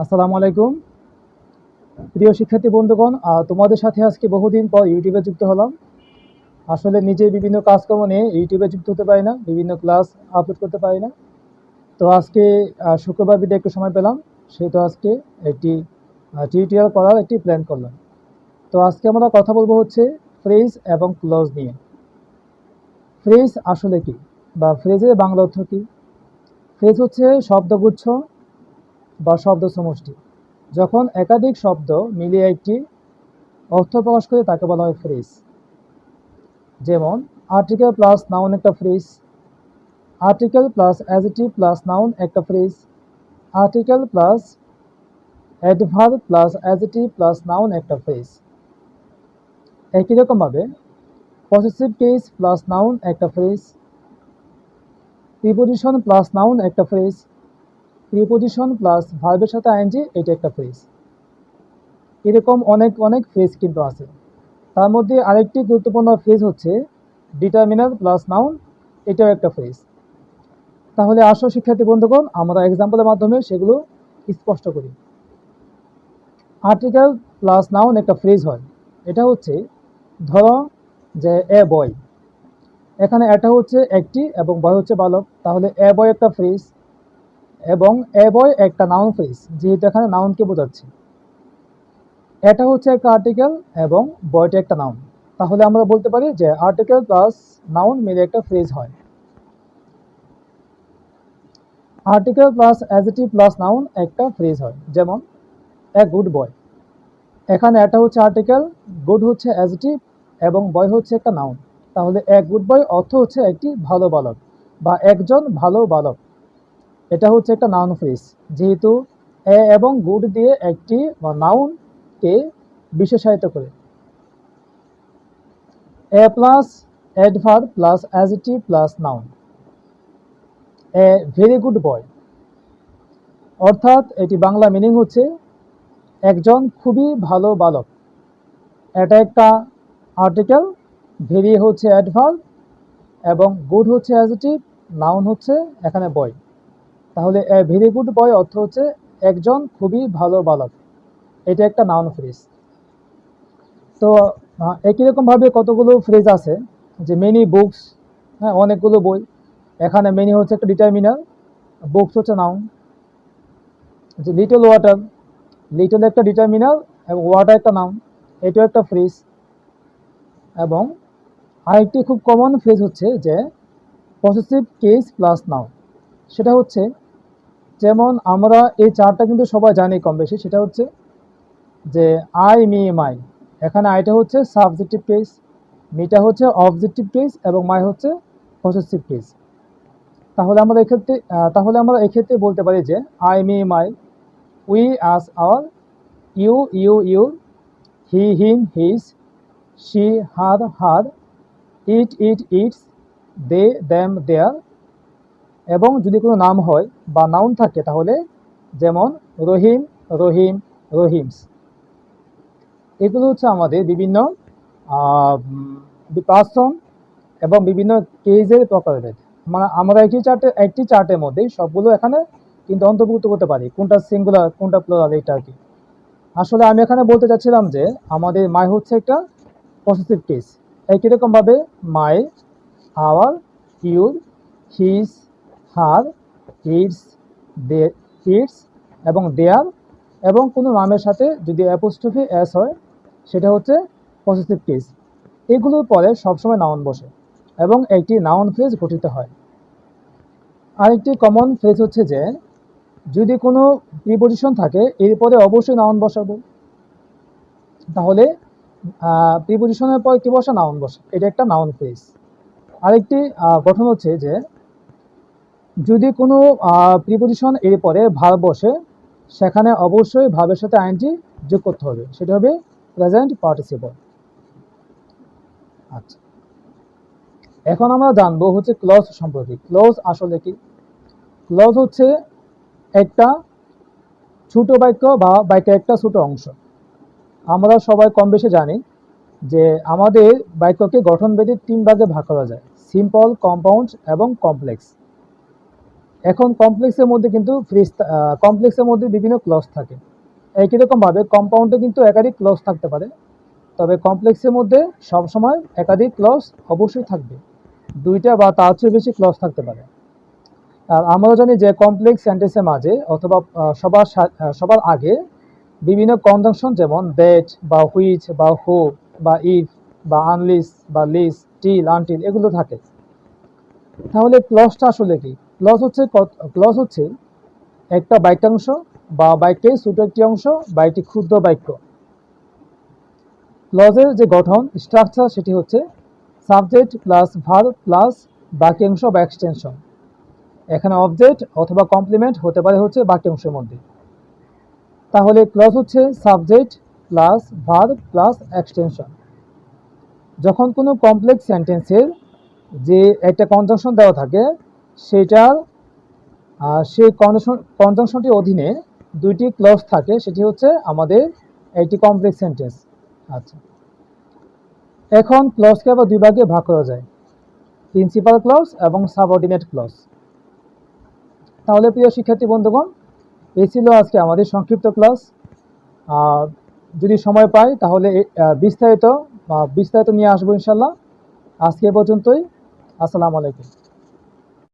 আসসালামু আলাইকুম। প্রিয় শিক্ষার্থী বন্ধুগণ তোমাদের সাথে আজকে বহুদিন পর ইউটিউবে যুক্ত হলাম। আসলে নিজে বিভিন্ন কাজকর্ম নিয়ে ইউটিউবে যুক্ত হতে পারি না, বিভিন্ন ক্লাস আপলোড করতে পারি না। তো আজকে শুক্রবার বিদে একটু সময় পেলাম, সেহেতু আজকে একটি টিউটোরিয়াল করার একটি প্ল্যান করলাম। তো আজকে আমরা কথা বলব হচ্ছে ফ্রেজ এবং ক্লজ নিয়ে। ফ্রেজ আসলে কি বা ফ্রেজের বাংলা অর্থ কি? ফ্রেজ হচ্ছে শব্দগুচ্ছ বা শব্দ সমষ্টি। যখন একাধিক শব্দ মিলিয়ে একটি অর্থ প্রকাশ করে তাকে বলা হয় ফ্রেজ। যেমন আর্টিকেল প্লাস নাউন একটা phrase article plus adjective plus noun একটা phrase article plus adverb plus adjective plus noun একটা ফ্রেজ। একই রকমভাবে পসেসিভ কেস প্লাস নাউন একটা ফ্রেজ প্রিপোজিশন প্লাস নাউন একটা ফ্রেজ প্রিপোজিশন প্লাস ভার্বের সাথে আইএনজি এটা একটা ফ্রেজ এরকম অনেক অনেক ফ্রেজ কিন্তু আছে। তার মধ্যে আরেকটি গুরুত্বপূর্ণ ফ্রেজ হচ্ছে ডিটারমিনার প্লাস নাউন এটাও একটা ফ্রেজ তাহলে আসো শিক্ষার্থী বন্ধুগণ, আমরা এক্সাম্পলের মাধ্যমে সেগুলো স্পষ্ট করি। আর্টিকেল প্লাস নাউন একটা ফ্রেজ হয়। এটা হচ্ছে, ধরো যে এ বয় এখানে এটা হচ্ছে একটি এবং বয় হচ্ছে বালক। তাহলে এ বয় একটা ফ্রেজ এবং এ বয় একটা নাউন ফ্রেজ যেহেতু এখানে নাউনকে বোঝাচ্ছে। এটা হচ্ছে একটা আর্টিকেল এবং বয়টা একটা নাউন তাহলে আমরা বলতে পারি যে আর্টিকেল প্লাস নাউন মিলে একটা ফ্রেজ হয়। Article plus adjective plus noun একটা ফ্রেজ হয়, যেমন এ গুড বয় এখানে এটা হচ্ছে আর্টিকেল গুড হচ্ছে অ্যাজিটিভ এবং বয় হচ্ছে একটা নাউন তাহলে এক গুড বয় অর্থ হচ্ছে একটি ভালো বালক বা একজন ভালো বালক। এটা হচ্ছে একটা নাউন ফ্রেজ যেহেতু এ এবং গুড দিয়ে একটি বা নাউনকে বিশেষায়িত করে। A plus adverb plus adjective plus noun a very good boy অর্থাৎ এটি বাংলা মিনিং হচ্ছে একজন খুবই ভালো বালক। এটা একটা আর্টিকেল ভেরি হচ্ছে অ্যাডভার এবং গুড হচ্ছে অ্যাজিটিভ নাউন হচ্ছে এখানে বয় তাহলে ভেরি গুড বয় অর্থ হচ্ছে একজন খুবই ভালো বালক। এটা একটা নাউন ফ্রেজ তো একই রকমভাবে কতগুলো ফ্রেজ আছে, যে মেনি বুকস হ্যাঁ অনেকগুলো বই। এখানে মেনি হচ্ছে একটা ডিটারমিনার বুকস হচ্ছে নাউন যে লিটল ওয়াটার লিটল একটা ডিটারমিনার এবং ওয়াটার একটা নাউন এটাও একটা ফ্রেজ এবং আরেকটি খুব কমন ফ্রেজ হচ্ছে যে পসেসিভ কেস প্লাস নাউন সেটা হচ্ছে যেমন আমরা এই চারটা কিন্তু সবাই জানি কম বেশি সেটা হচ্ছে যে আই মি মাই এখানে আইটা হচ্ছে সাবজেক্টিভ কেস মিটা হচ্ছে অবজেক্টিভ কেস এবং মাই হচ্ছে পসেসিভ কেস তাহলে আমরা এক্ষেত্রে তাহলে আমরা এক্ষেত্রে বলতে পারি যে I me my we us our you you you he him his she her her it it its they them their এবং যদি কোনো নাম হয় বা নাউন থাকে, তাহলে যেমন রহিম রহিম, রহিমস। এগুলো হচ্ছে আমাদের বিভিন্ন পার্সন এবং বিভিন্ন কেজের প্রকারভেদ। মানে আমরা একটি চার্টে একটি চার্টের মধ্যে সবগুলো এখানে কিন্তু অন্তর্ভুক্ত করতে পারি, কোনটা সিঙ্গুলার কোনটা প্লোরাল এটা আর কি। আসলে আমি এখানে বলতে চাচ্ছিলাম যে আমাদের মাই হচ্ছে একটা পজিটিভ কেস একই রকমভাবে my our your his her its they its এবং দেয়ার এবং কোনো নামের সাথে যদি অ্যাপোস্ট্রফি অ্যাস হয়, সেটা হচ্ছে পজিটিভ কেস এগুলোর পরে সবসময় নাউন বসে, এবং একটি নাউন ফ্রেজ গঠিত হয়। আরেকটি কমন ফ্রেজ হচ্ছে যে, যদি কোনো প্রিপোজিশন থাকে, এরপরে অবশ্যই নাউন বসাবো। তাহলে প্রিপোজিশনের পর কি বসে? নাউন বসে। এটা একটা নাউন ফ্রেজ আরেকটি গঠন হচ্ছে যে যদি কোনো প্রিপোজিশন এর পরে ভার বসে, সেখানে অবশ্যই ভাবের সাথে আইনটি যোগ করতে হবে। সেটা হবে প্রেজেন্ট পার্টিসিপল আচ্ছা। এখন আমরা জানব হচ্ছে ক্লজ সম্পর্কে। ক্লজ আসলে কি? ক্লজ হচ্ছে একটা ছোট বাক্য বা বাক্যের একটা ছোট অংশ। আমরা সবাই কম বেশি জানি যে আমাদের বাক্যকে গঠনভেদে তিন ভাগে ভাগ করা যায়। সিম্পল কম্পাউন্ড এবং কমপ্লেক্স এখন কমপ্লেক্সের মধ্যে কিন্তু ফ্রিজ কমপ্লেক্সের মধ্যে বিভিন্ন ক্লজ থাকে। একই রকমভাবে কম্পাউন্ডে কিন্তু একাধিক ক্লজ থাকতে পারে। তবে কমপ্লেক্সের মধ্যে সবসময় একাধিক ক্লজ অবশ্যই থাকবে। দুইটা বা তার চেয়ে বেশি ক্লজ থাকতে পারে। আর আমরা জানি যে কমপ্লেক্স সেন্টেন্সের মাঝে অথবা সবার সবার আগে বিভিন্ন কনজাংশন যেমন দ্যাট বা হুইচ বা হো বা ইফ বা আনলিস বা লিস টিল আনটিল এগুলো থাকে। তাহলে ক্লজটা আসলে কি? ক্লজ হচ্ছে ক্লজ হচ্ছে একটা বাক্যাংশ বা বাক্যের ছোট একটি অংশ বা একটি ক্ষুদ্র বাক্য ক্লজের যে গঠন স্ট্রাকচার সেটি হচ্ছে সাবজেক্ট প্লাস ভার প্লাস বাক্যাংশ বা এক্সটেনশন এখানে অবজেক্ট অথবা কমপ্লিমেন্ট হতে পারে হচ্ছে বাক্যাংশের মধ্যে। তাহলে ক্লজ হচ্ছে subject plus verb plus extension যখন কোনো কমপ্লেক্স সেন্টেন্সের যে একটা কনজাংশন দেওয়া থাকে, সেটার সেই কনজাংশন কনজাংশনটির অধীনে দুইটি ক্লজ থাকে, সেটি হচ্ছে আমাদের একটি কমপ্লেক্স সেন্টেন্স আচ্ছা। এখন ক্লজকে আবার দুই ভাগে ভাগ করা যায়। প্রিন্সিপাল ক্লজ এবং সাবঅর্ডিনেট ক্লজ তাহলে প্রিয় শিক্ষার্থী বন্ধুগণ, এই ছিল আজকে আমাদের সংক্ষিপ্ত ক্লাস যদি সময় পাই, তাহলে বিস্তারিত বিস্তারিত নিয়ে আসব ইনশাল্লাহ আজকে পর্যন্তই। আসসালামু আলাইকুম।